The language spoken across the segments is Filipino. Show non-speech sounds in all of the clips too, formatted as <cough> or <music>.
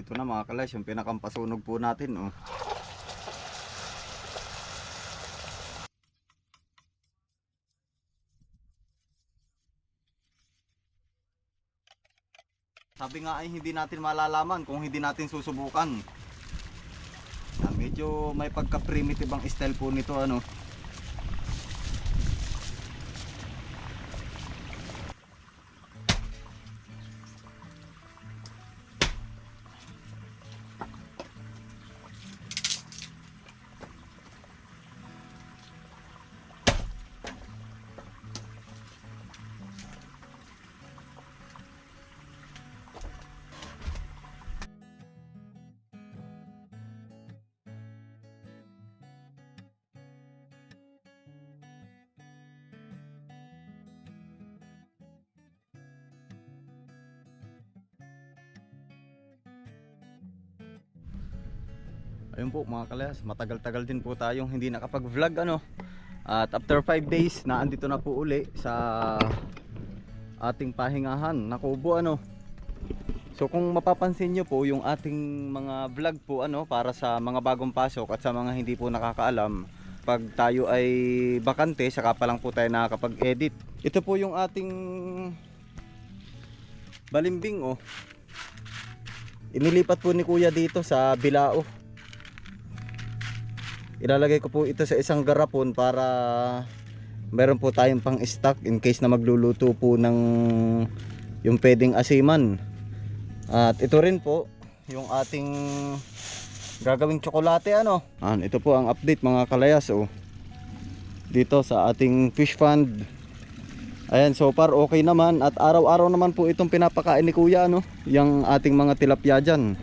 Ito na mga kalas, yung pinakampasunog po natin. Oh. Sabi nga ay hindi natin malalaman kung hindi natin susubukan. Ah, medyo may pagka-primitive ang style po nito ano. Ayun po mga kalayas, matagal-tagal din po tayong hindi nakapag-vlog ano. At after 5 days, naandito na po uli sa ating pahingahan na kubo ano. So kung mapapansin nyo po yung ating mga vlog po ano para sa mga bagong pasok at sa mga hindi po nakakaalam pag tayo ay bakante saka pa lang po tayo nakakapag-edit. Ito po yung ating balimbing oh. Inilipat po ni Kuya dito sa Bilao. Ilalagay ko po ito sa isang garapon para meron po tayong pang stock in case na magluluto po ng yung pwedeng asiman. At ito rin po yung ating gagawing tsokolate ano. An, ito po ang update mga kalayas oh. Dito sa ating fish pond. Ayan, so far okay naman at araw-araw naman po itong pinapakain ni Kuya ano, yung ating mga tilapia diyan.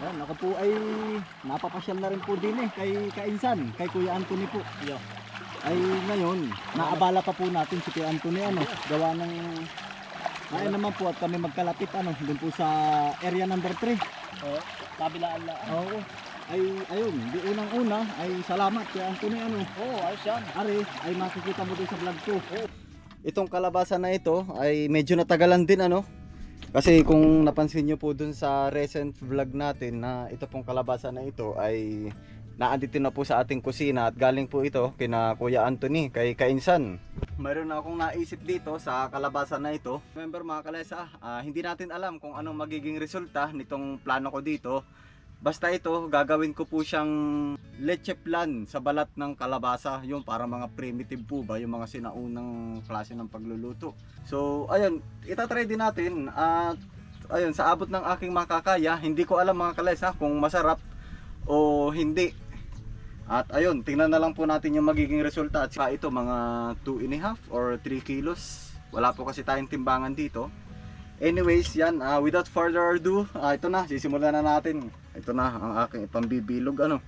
Ayan, ako po ay napapasyal na rin po din eh kay Kainsan, kay Kuya Anthony po. Ay ngayon, naabala pa po natin si Kuya Anthony ano, gawa ng ay naman po at kami magkalapit ano, dun po sa area number 3. Oo, kabilaan lang. Oo. Ay ayun, di unang-una ay salamat kay Anthony ano. Oo, ayos yan. Ari, ay makikita mo din sa vlog ko. Itong kalabasa na ito ay medyo natagalan din ano. Kasi kung napansin nyo po dun sa recent vlog natin na ito pong kalabasa na ito ay naandito na po sa ating kusina at galing po ito kina Kuya Anthony kay Kainsan. Mayroon na akong naisip dito sa kalabasa na ito. Remember mga kalesa, ah, hindi natin alam kung anong magiging resulta nitong plano ko dito. Basta ito, gagawin ko po siyang leche plan sa balat ng kalabasa. Yung para mga primitive po ba, yung mga sinaunang klase ng pagluluto. So, ayun, itatry din natin. At ayun, sa abot ng aking makakaya, hindi ko alam mga kalesa kung masarap o hindi. At ayun, tingnan na lang po natin yung magiging resulta. At ito, mga 2 and a half or 3 kilos. Wala po kasi tayong timbangan dito. Anyways, yan, ah, without further ado, ah, ito na, sisimulan na natin. Ito na ang aking pambibilog ano.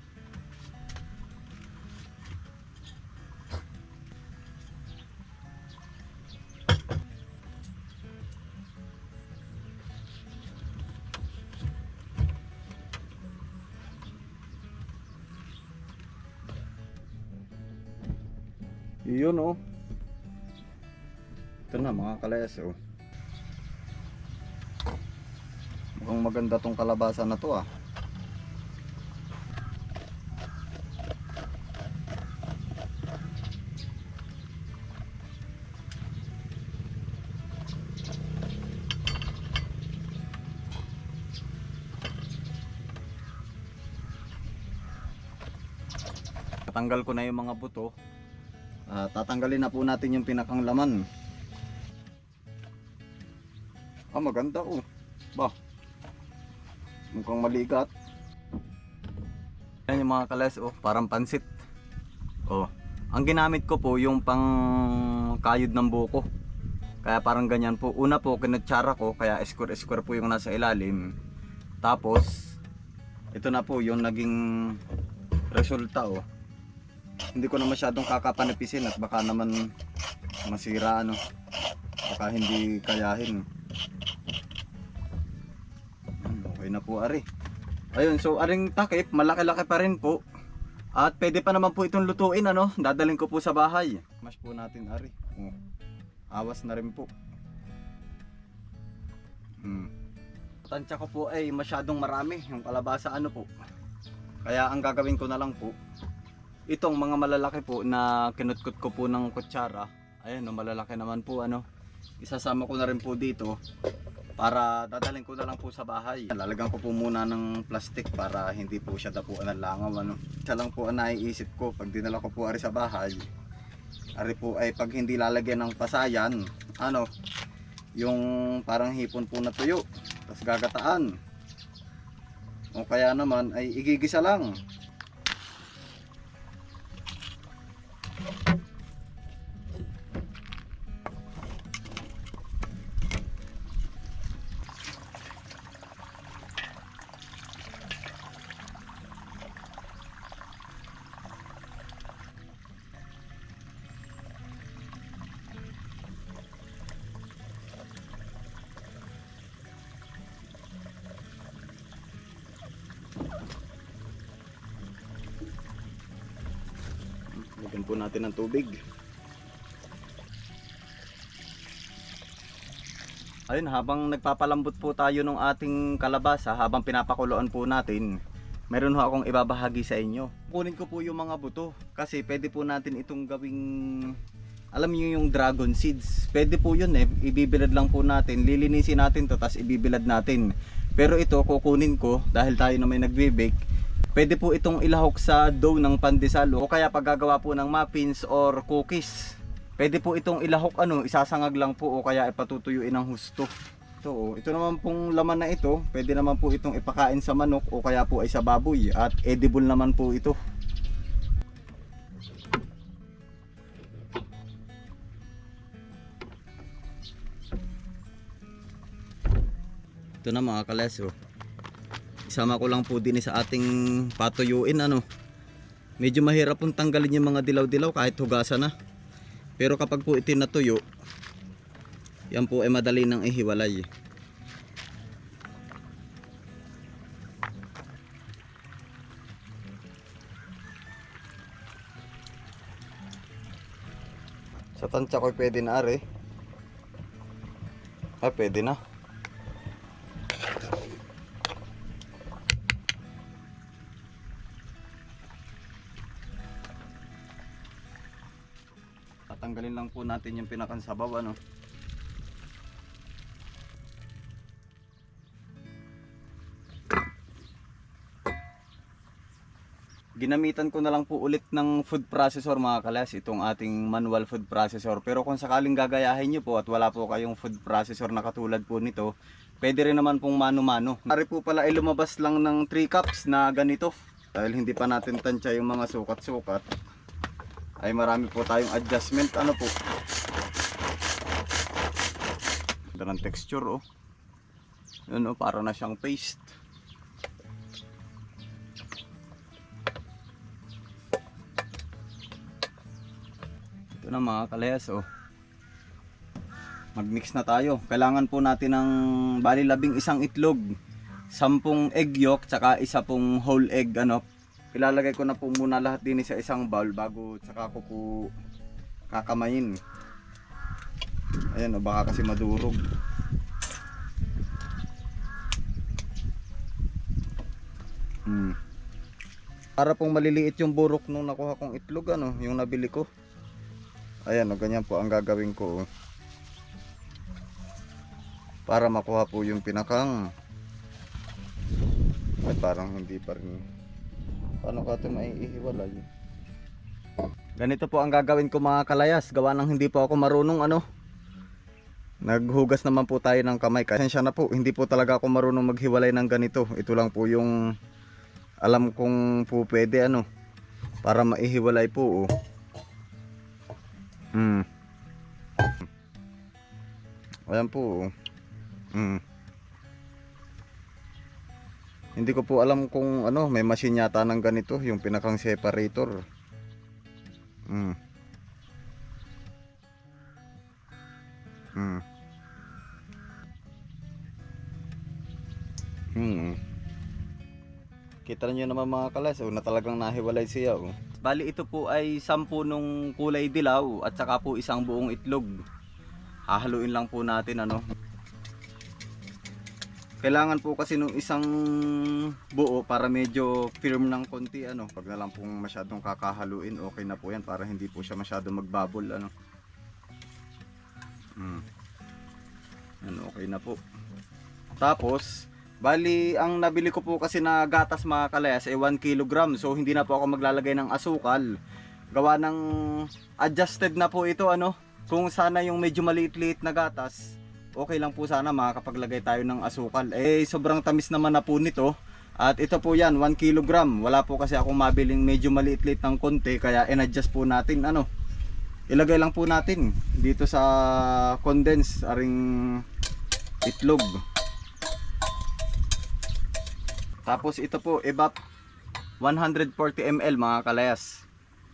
Yun oh. Ito na mga kalayas oh. Mukhang maganda tong kalabasa na to ah. Tatanggal ko na yung mga buto. Ah, tatanggalin na po natin yung pinakang laman. Ah, maganda oh. Ba, Mukhang maligat. Yan yung mga kalas oh, parang pansit. Oh. Ang ginamit ko po yung pang kayod ng buko. Kaya parang ganyan po. Una po kinatsara ko kaya square square po yung nasa ilalim. Tapos ito na po yung naging resulta oh. Hindi ko na masyadong kakapanipisin at baka naman masira ano. Baka hindi kayahin. Yan, Okay na po ari. Ayun, so aring takip, malaki-laki pa rin po. At pwede pa naman po itong lutuin ano, dadalhin ko po sa bahay. Mash po natin ari. Oh. Awas na rin po. Hmm. Tansya ko po ay masyadong marami yung kalabasa ano po. Kaya ang gagawin ko na lang po, itong mga malalaki po na kinutkot ko po ng kutsara, ayan no, malalaki naman po ano, isasama ko na rin po dito para dadalhin ko na lang po sa bahay. Lalagyan ko po muna ng plastic para hindi po siya dapuan ng langaw ano. Isa lang po ang naiisip ko pag dinala ko po ari sa bahay. Ari po ay pag hindi lalagyan ng pasayan, ano, yung parang hipon po na tuyo, tapos gagataan. O kaya naman ay igigisa lang. Natin ng tubig. Ayun, habang nagpapalambot po tayo ng ating kalabasa, habang pinapakuloan po natin, meron ho akong ibabahagi sa inyo. Kunin ko po yung mga buto kasi pwede po natin itong gawing alam niyo yung dragon seeds. Pwede po yun eh. Ibibilad lang po natin. Lilinisin natin to tapos ibibilad natin. Pero ito kukunin ko dahil tayo na may nagbe-bake. Pwede po itong ilahok sa dough ng pandesal o kaya paggagawa po ng muffins or cookies. Pwede po itong ilahok ano, isasangag lang po o kaya ipatutuyuin ng husto. Ito, oh. ito naman pong laman na ito, pwede naman po itong ipakain sa manok o kaya po ay sa baboy at edible naman po ito. Ito na mga kaleso. Isama ko lang po din sa ating patuyuin ano. Medyo mahirap pong tanggalin yung mga dilaw-dilaw kahit hugasan na. Pero kapag po ito yan po ay madali nang ihiwalay. Sa tansya ko pwede na are. Ay pwede na. Natin yung pinakansabaw ano. Ginamitan ko na lang po ulit ng food processor mga kalas itong ating manual food processor. Pero kung sakaling gagayahin nyo po at wala po kayong food processor na katulad po nito pwede rin naman pong mano-mano. Pare po pala ay lumabas lang ng 3 cups na ganito dahil hindi pa natin tansya yung mga sukat-sukat ay marami po tayong adjustment. Ano po? Ganda ng texture oh. Yun oh para na siyang paste. Ito na mga kalayas oh. Magmix na tayo. Kailangan po natin ng bali labing isang itlog. Sampung egg yolk tsaka isa pong whole egg ano ilalagay ko na po muna lahat din sa isang bowl bago tsaka ko po kakamayin. Ayan o baka kasi madurog. Hmm. para pong maliliit yung burok nung nakuha kong itlog ano yung nabili ko. Ayan o ganyan po ang gagawin ko para makuha po yung pinakang. Ay parang hindi pa rin paano ka ito maiihiwalay ganito po ang gagawin ko mga kalayas gawa ng hindi po ako marunong ano naghugas naman po tayo ng kamay kasi na po hindi po talaga ako marunong maghiwalay ng ganito ito lang po yung alam kong po pwede ano para maihiwalay po oh. hmm. ayan po oh. hmm. Hindi ko po alam kung ano, may machine yata ng ganito, yung pinakang separator. Mm. Mm. Hmm. Kita niyo naman mga kalas, oh, na talagang nahiwalay siya. Oh. Bali ito po ay sampu nung kulay dilaw at saka po isang buong itlog. Hahaluin lang po natin ano. Kailangan po kasi nung isang buo para medyo firm ng konti ano. Pag na lang pong masyadong kakahaluin, okay na po yan para hindi po siya masyadong magbabol ano. Hmm. Yan, okay na po. Tapos, bali ang nabili ko po kasi na gatas mga kalayas ay 1 kg. So hindi na po ako maglalagay ng asukal. Gawa ng adjusted na po ito ano. Kung sana yung medyo maliit-liit na gatas, okay lang po sana makakapaglagay tayo ng asukal. Eh sobrang tamis naman na po nito. At ito po yan, 1 kg. Wala po kasi akong mabiling medyo maliit-liit ng konti kaya in-adjust po natin ano. Ilagay lang po natin dito sa condense aring itlog. Tapos ito po, evap 140 ml mga kalayas.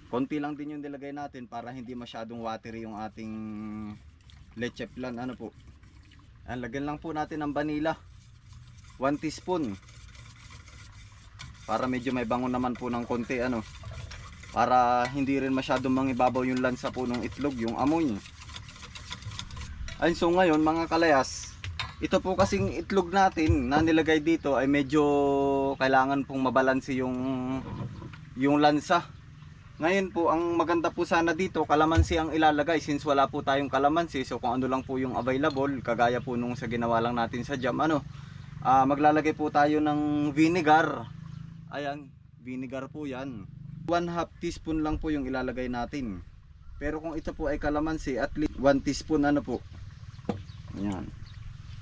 Konti lang din yung nilagay natin para hindi masyadong watery yung ating leche flan. Ano po? Ayan, lagyan lang po natin ng vanilla. 1 teaspoon. Para medyo may bango naman po ng konti ano. Para hindi rin masyadong mangibabaw yung lansa po ng itlog, yung amoy. Ayun, so ngayon mga kalayas, ito po kasing itlog natin na nilagay dito ay medyo kailangan pong mabalanse yung yung lansa. Ngayon po, ang maganda po sana dito, kalamansi ang ilalagay since wala po tayong kalamansi. So kung ano lang po yung available, kagaya po nung sa ginawa lang natin sa jam, ano, ah, maglalagay po tayo ng vinegar. Ayan, vinegar po yan. 1 half teaspoon lang po yung ilalagay natin. Pero kung ito po ay kalamansi, at least 1 teaspoon ano po. Ayan.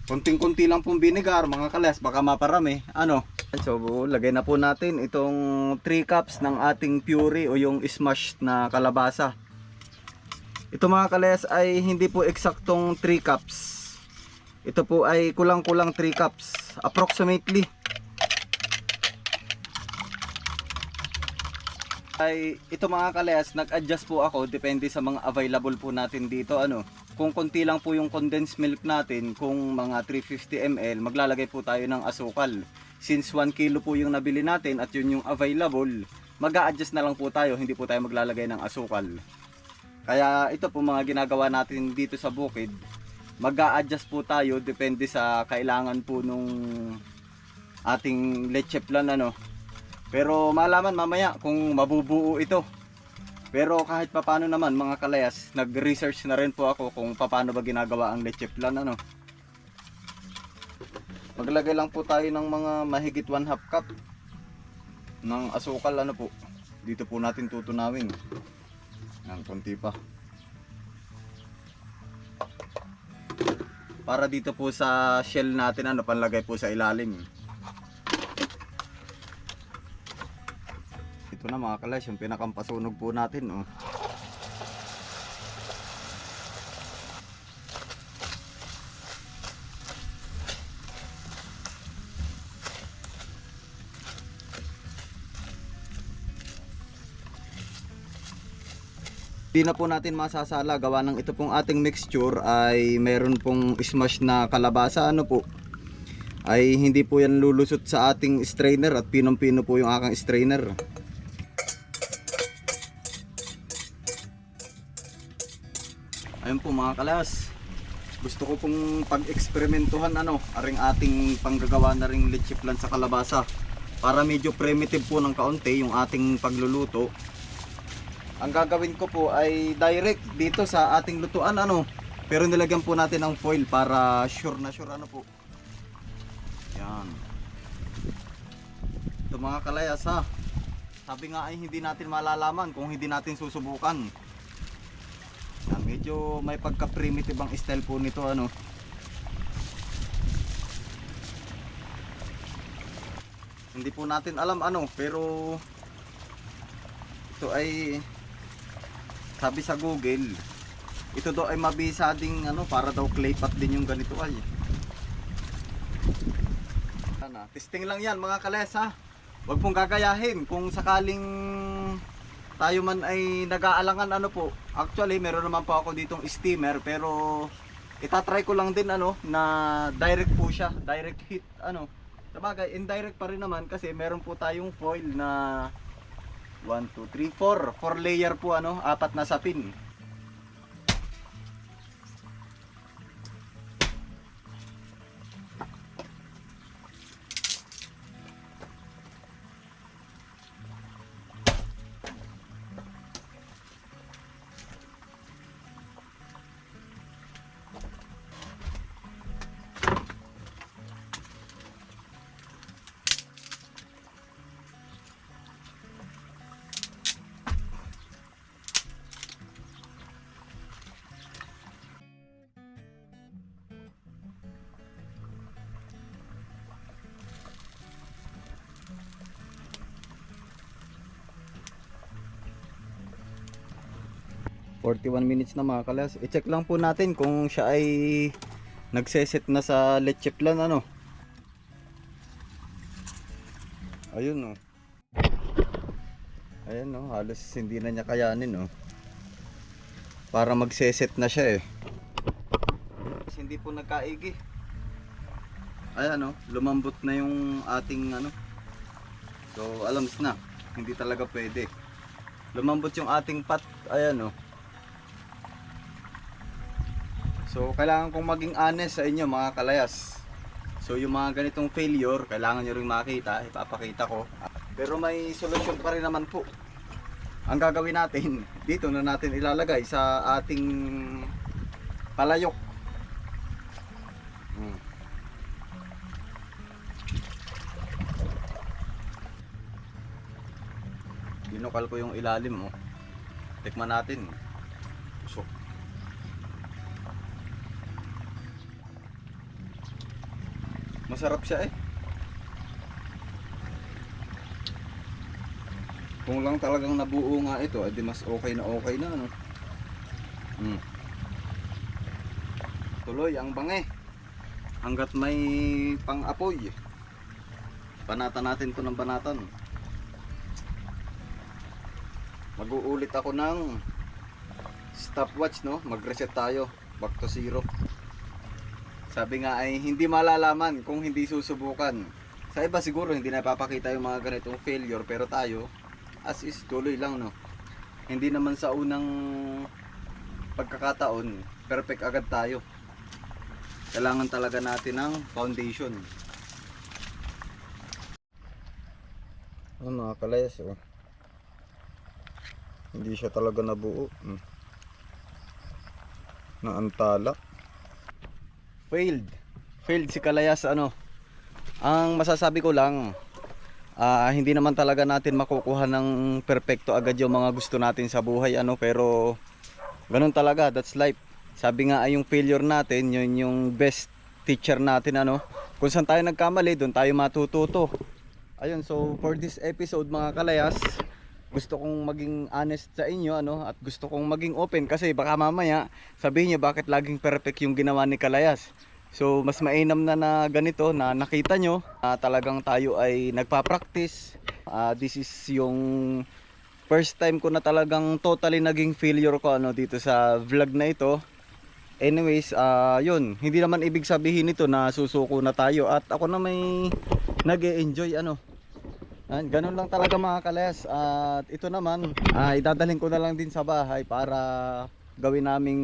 Kunting-kunti lang pong vinegar, mga kalas, baka maparami. Ano? So, lagay na po natin itong 3 cups ng ating puree o yung smashed na kalabasa. Ito mga kalas ay hindi po eksaktong 3 cups. Ito po ay kulang-kulang 3 cups. Approximately. Ay, ito mga kalayas, nag-adjust po ako depende sa mga available po natin dito. Ano, kung konti lang po yung condensed milk natin, kung mga 350 ml, maglalagay po tayo ng asukal. Since 1 kilo po yung nabili natin at yun yung available, mag adjust na lang po tayo, hindi po tayo maglalagay ng asukal. Kaya ito po mga ginagawa natin dito sa bukid, mag adjust po tayo depende sa kailangan po nung ating leche plan ano. Pero malaman mamaya kung mabubuo ito. Pero kahit papano naman mga kalayas, nag-research na rin po ako kung paano ba ginagawa ang leche plan ano. Maglagay lang po tayo ng mga mahigit 1 half cup ng asukal ano po. Dito po natin tutunawin. Ng konti pa. Para dito po sa shell natin ano panlagay po sa ilalim. Ito na mga kalas, yung pinakampasunog po natin. Oh. Di na po natin masasala gawa ng ito pong ating mixture ay meron pong smash na kalabasa ano po ay hindi po yan lulusot sa ating strainer at pinong-pino po yung aking strainer. Ayun po mga kalas. Gusto ko pong pag-eksperimentuhan ano, aring ating panggagawa na ring leche flan sa kalabasa. Para medyo primitive po ng kaunti yung ating pagluluto. Ang gagawin ko po ay direct dito sa ating lutuan ano. Pero nilagyan po natin ng foil para sure na sure ano po. Yan. Ito mga kalayas ha. Sabi nga ay hindi natin malalaman kung hindi natin susubukan. Yan, medyo may pagka-primitive ang style po nito ano. Hindi po natin alam ano pero ito ay sabi sa Google ito daw ay mabisa ding ano para daw clay pot din yung ganito ay. Ano, testing lang yan mga kales ha. Huwag pong gagayahin kung sakaling tayo man ay nag-aalangan ano po. Actually, meron naman po ako ditong steamer pero itatry ko lang din ano na direct po siya, direct heat ano. Sabagay, indirect pa rin naman kasi meron po tayong foil na 1 2 3 4, 4 layer po ano, apat na sapin. 41 minutes na mga kalayas. I-check lang po natin kung siya ay nagseset na sa leche plan ano. Ayun oh. Ayan no, halos hindi na niya kayanin oh. Para magseset na siya eh. Kasi hindi po nagkaigi. Ayan oh, lumambot na yung ating ano. So alams na, hindi talaga pwede. Lumambot yung ating pat, ayan oh. So kailangan kong maging honest sa inyo mga kalayas. So yung mga ganitong failure, kailangan nyo rin makita, ipapakita ko. Pero may solusyon pa rin naman po. Ang gagawin natin, <laughs> dito na natin ilalagay sa ating palayok. Hmm. Binukal ko yung ilalim mo. Tikman natin. Masarap siya eh. Kung lang talagang nabuo nga ito, edi mas okay na okay na ano. Hmm. Tuloy ang bange. Hanggat may pang-apoy. Banatan natin to ng banatan. Mag-uulit ako ng stopwatch no, mag-reset tayo. Back to zero. Sabi nga ay hindi malalaman kung hindi susubukan. Sa iba siguro hindi napapakita yung mga ganitong failure pero tayo as is tuloy lang no. Hindi naman sa unang pagkakataon perfect agad tayo. Kailangan talaga natin ng foundation. Ano mga kalayas oh. Hindi siya talaga nabuo. Hmm. Naantala. Failed. Failed si Kalayas ano. Ang masasabi ko lang, ah, hindi naman talaga natin makukuha ng perpekto agad yung mga gusto natin sa buhay ano pero ganun talaga, that's life. Sabi nga ay yung failure natin, yun yung best teacher natin ano. Kung saan tayo nagkamali, doon tayo matututo. Ayun, so for this episode mga kalayas, gusto kong maging honest sa inyo ano at gusto kong maging open kasi baka mamaya sabihin niyo bakit laging perfect yung ginawa ni Kalayas. So mas mainam na na ganito na nakita nyo na talagang tayo ay nagpa-practice. Ah, this is yung first time ko na talagang totally naging failure ko ano dito sa vlog na ito. Anyways, ah yun, hindi naman ibig sabihin nito na susuko na tayo at ako na may nag-enjoy ano Ah, ganun lang talaga mga kalayas. At ito naman, ah, idadalhin ko na lang din sa bahay para gawin naming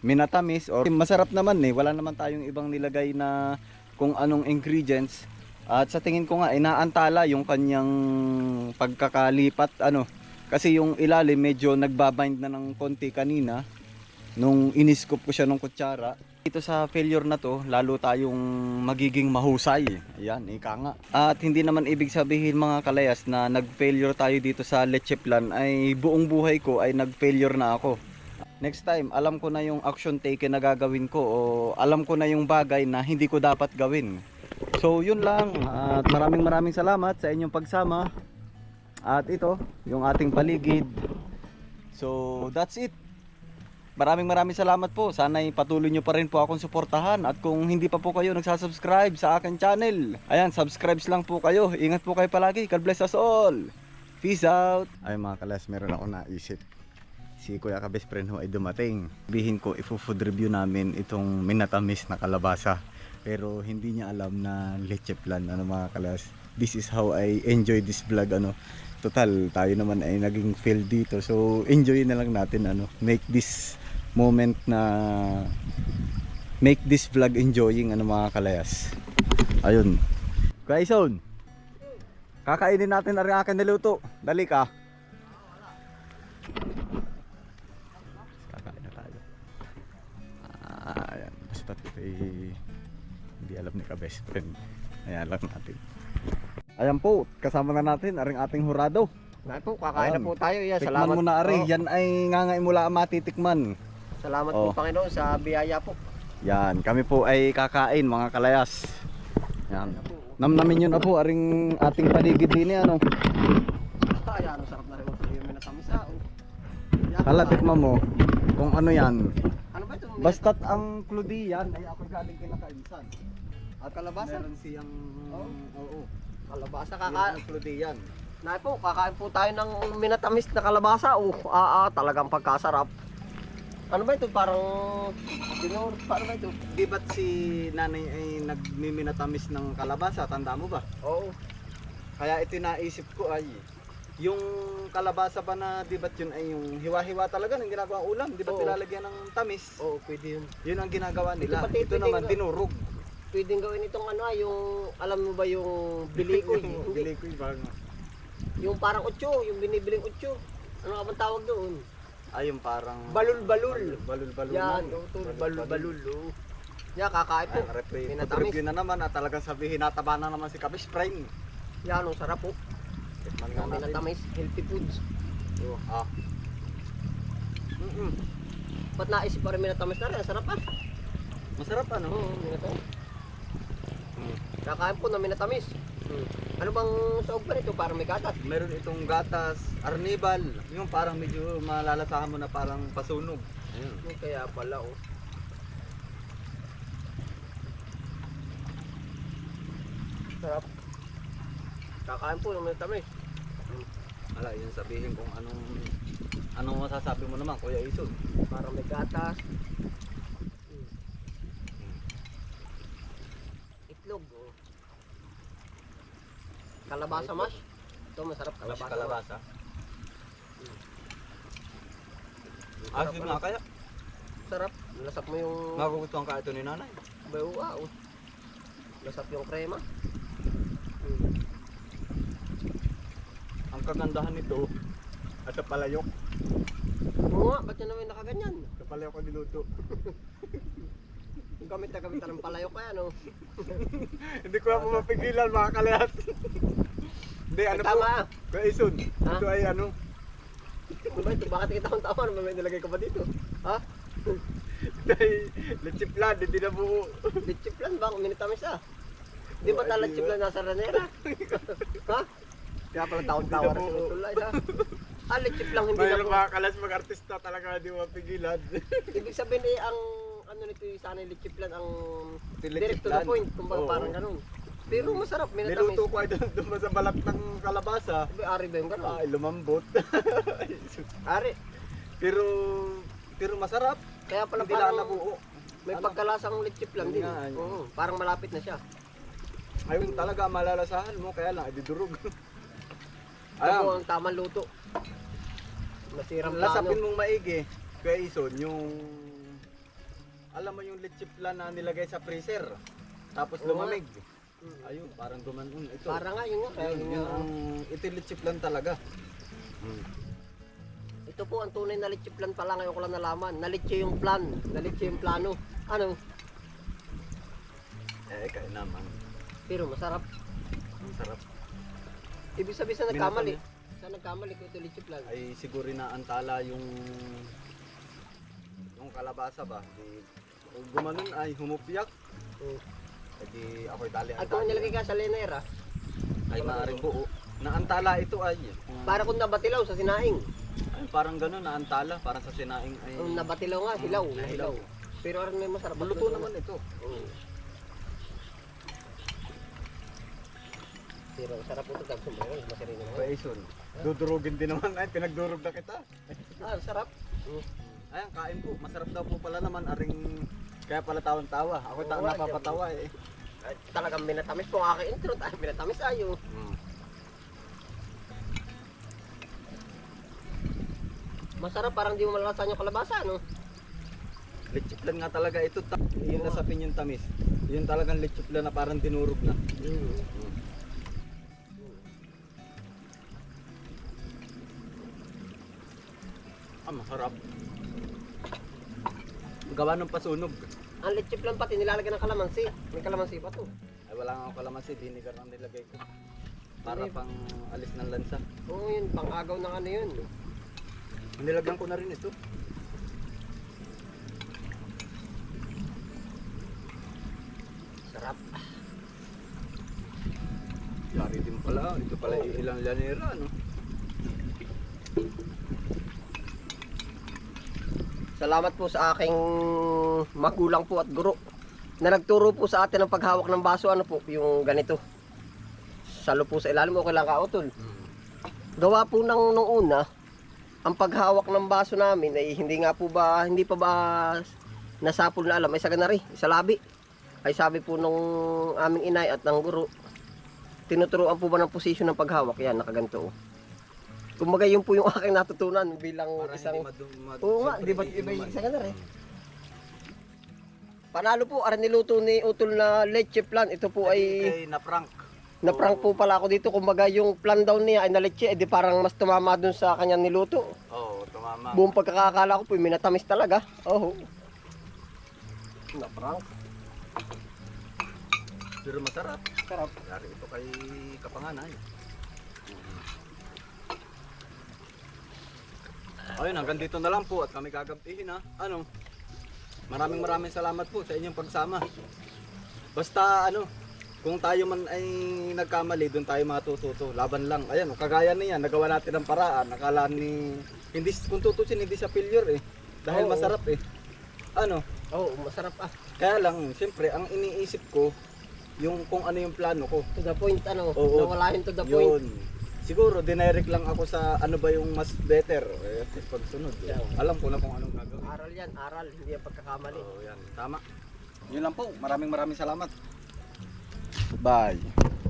minatamis or masarap naman eh. Wala naman tayong ibang nilagay na kung anong ingredients. At sa tingin ko nga, inaantala yung kanyang pagkakalipat ano. Kasi yung ilalim medyo nagbabind na ng konti kanina nung iniskop ko siya ng kutsara. Dito sa failure na to, lalo tayong magiging mahusay. Ayan, ika nga. At hindi naman ibig sabihin mga kalayas na nag-failure tayo dito sa Leche Plan ay buong buhay ko ay nag-failure na ako. Next time, alam ko na yung action taken na gagawin ko o alam ko na yung bagay na hindi ko dapat gawin. So yun lang at maraming maraming salamat sa inyong pagsama. At ito, yung ating paligid. So that's it. Maraming maraming salamat po. Sana'y patuloy nyo pa rin po akong suportahan. At kung hindi pa po kayo nagsasubscribe sa akin channel, ayan, subscribes lang po kayo. Ingat po kayo palagi. God bless us all. Peace out. Ay mga kalas, meron ako naisip. Si Kuya ka best friend ho ay dumating. Bihin ko, ifo-food review namin itong minatamis na kalabasa. Pero hindi niya alam na leche plan. Ano mga kalas. This is how I enjoy this vlog. Ano. Total, tayo naman ay naging fail dito. So, enjoy na lang natin. Ano. Make this moment na make this vlog enjoying ano mga kalayas. Ayun. Ison kakainin natin na rin akin niluto dali ka. Kakain na tayo. Ah, ayan. Basta eh, hindi alam ni ka best friend. Ayan lang natin. Ayan po kasama na natin aring ating hurado. Nay po, kakain na Ayan. po tayo. Yeah, tikman salamat mo na ari. po. yan ay ngangay mula ang matitikman Salamat Oh. po Panginoon sa biyaya po. Yan, kami po ay kakain mga kalayas. Yan. Namnamin yun na po aring ating paligid din ano. Ay, ano sarap na rin po yung minatamis ah. oh. Kakain. tikman mo. kung ano yan. Ano ba ito? Basta't ang kludi yan ay ako galing kinakainsan. At Kalabasa? meron siyang... Oo. Oo. Kalabasa Kaka... kaka... ang kludi yan. Nay po, kakain po tayo ng minatamis na kalabasa. Oh, ah, ah, talagang pagkasarap. Ano ba ito? Parang... Dinur, paano ba ito? Di ba't si nanay ay nagmiminatamis ng kalabasa? Tanda mo ba? Oo. Kaya ito naisip ko ay yung kalabasa ba na di ba't yun ay yung hiwa-hiwa talaga ng ginagawa ulam? Di ba't Oo. nilalagyan ng tamis? Oo, pwede yun. Yun ang ginagawa nila. pati Ito pwede naman dinurog. Pwedeng gawin itong ano, ah, yung... Alam mo ba yung <laughs> bilikoy? Hindi. bilikoy ba? Yung parang utyo, yung binibiling utyo. Ano ka bang tawag doon? Ay yung parang... Balul-balul. Balul-balul. Yan, oh, ito, balul-balul. oh. Yan, kakain po. Ay, Minatamis. review na naman at talagang sabihin nataba na naman si Kapish Prime. Yan, ang sarap po. Tikman nga natin. minatamis, healthy foods. Oh, ah. Mm-mm. Ba't naisip pa rin minatamis na rin? Ang sarap ah. Masarap ano? Oo, minatamis. Mm. Kakain po na minatamis. Hmm. Ano bang saog pa nito? Parang may gatas. Meron itong gatas, arnibal, yung parang medyo malalasahan mo na parang pasunog. Ayun. Yung kaya pala oh. Sarap. Kakain po ng minatamis. Wala, yun sabihin kung anong anong masasabi mo naman, Kuya Ison. Parang may gatas. Hmm. Itlog oh. Kalabasa mash. Ito masarap Kalabasa. kalabasa. kalabasa. Ano? nga kaya. Sarap. Lasap mo yung Magugustuhan ka ito ni nanay. bayo wow. Lasap yung krema. Hmm. Ang kagandahan nito, at sa palayok. Oo nga, ba't yan naman nakaganyan? Sa palayok ko niluto. Gamit na gamit ng palayok kaya no? <laughs> Hindi ko na mapigilan mga kalayat. <laughs> Hindi, ano po, Tama. Kuya Ison, Ha? ito ay ano, Ano ba ito? Bakit kita ang tama? Ano may nilagay ka ba dito? Ha? <laughs> ito ay lechiplan, hindi na buo. Lechiplan ba? Minitamis ah. Di ba Oh, tala di lechiplan nasa ranera? <laughs> ha? Kaya pala taon-tawa na si po. Tulay ha? <laughs> Ah, lechiplan hindi na po. mga kalas mag-artista talaga hindi mo mapigilan. Ibig sabihin eh, ang ano nito yung sana yung lechiplan ang direct to the point. Kung parang ganun. Pero masarap, minatamis. Niluto ko ay doon doon sa balat ng kalabasa. Ari ba yung ganun? Ay, lumambot. <laughs> Ari. pero pero masarap. Kaya pala Hindi lang parang nabuo. may Ano? pagkalasang lechiplan din. Yun nga, yun. Oo, parang malapit na siya. Ayun talaga malalasahan mo kaya lang idudurog. Alam, <laughs> ang tamang luto? Lasapin plano. mong maigi. Kaya Ison, yung alam mo yung lechiplan na nilagay sa freezer. Tapos Oo lumamig. Mm. Ayun, parang gumanon ito. Para nga yun nga. Kaya Ayun, yun yun ang ito yung lechiplan talaga. Ito po ang tunay na litchi plan pala ngayon ko lang nalaman. Nalitchi yung plan. Nalitchi yung plano. Ano? Eh, kaya naman. Pero masarap. Ang sarap. Ibig sabihin sa nagkamali. Sa nagkamali ko ito litchi plan. Ay siguro na antala yung yung kalabasa ba. Di, gumanon ay humupyak. Mm. Hindi ako'y tali At kung nilagay ka sa lenera, ay maaaring buo. Naantala ito ay. para kung nabatilaw sa sinaing. ay parang gano'n naantala. Parang sa sinaing ay. Ang nabatilaw nga, hilaw. Mm, Nahilaw. Pero aron may masarap. Maluto naman ito. Oo. Pero sarap ito tapos sumayo. Masarap naman. Paison. Dudurugin din naman ay pinagdurog na kita. Ah, sarap. Ayan, kain po. Masarap daw po pala naman aring kaya pala tawang-tawa. Ako ta Oo, napapatawa eh. Ay, Talagang minatamis po ang aking intro. Ay, minatamis ayo. Mm. Masarap parang di mo malalasan yung kalabasa, no? Lechiplan nga talaga ito. Ta- yun na sapin yung tamis. Yun talagang lechiplan na parang dinurog na. Ah, masarap. Gawa ng pasunog. Ang lechip lang pati nilalagyan ng kalamansi. May kalamansi pa to. Ay wala nga ako kalamansi, vinegar ang nilagay ko. Para yun? pang alis ng lansa. Oo yun, pang-agaw ng ano yun. Nilagyan ko na rin ito. Sarap. Yari din pala. Ito pala Oo. ilang lanera, no? Salamat po sa aking magulang po at guro na nagturo po sa atin ng paghawak ng baso ano po, yung ganito. Salo po sa ilalim, okay lang ka utol. Gawa po ng nung una, ang paghawak ng baso namin ay hindi nga po ba, hindi pa ba nasapol na alam, ay sa ganari, sa labi. Ay sabi po nung aming inay at ng guro, tinuturuan po ba ng posisyon ng paghawak? Yan, nakaganto. oh. Kumbaga yun po yung <laughs> aking natutunan bilang isang... Oo nga, di ba iba yung isa ganun eh. Panalo po, aran niluto ni Utol na leche plan. Ito po ay na prank. na-prank po pala ako dito. Kumbaga yung plan daw niya ay na leche, eh, di parang mas tumama dun sa kanyang niluto. Oo, tumama. Buong pagkakakala ko po, minatamis talaga. Oo. Na-prank. Pero masarap. Sarap. Yari ito kay Kapanganay. Ayun, hanggang dito na lang po at kami gagabihin ha. Ano? Maraming maraming salamat po sa inyong pagsama. Basta ano, kung tayo man ay nagkamali, doon tayo matututo. Laban lang. Ayan, oh, kagaya niya, nagawa natin ang paraan. Nakala ni hindi kung tutusin hindi sa failure eh. Dahil Oo. masarap eh. Ano? Oo, masarap ah. Kaya lang, siyempre, ang iniisip ko yung kung ano yung plano ko. To the point, ano, Oo. nawalahin to the point. Yun. Siguro, dinirect lang ako sa ano ba yung mas better. Eh, pagsunod. eh. Yeah. Alam ko na kung anong gagawin. Aral yan, aral, hindi yung pagkakamali. Oo, yan. Tama. Yun lang po. Maraming maraming salamat. Bye.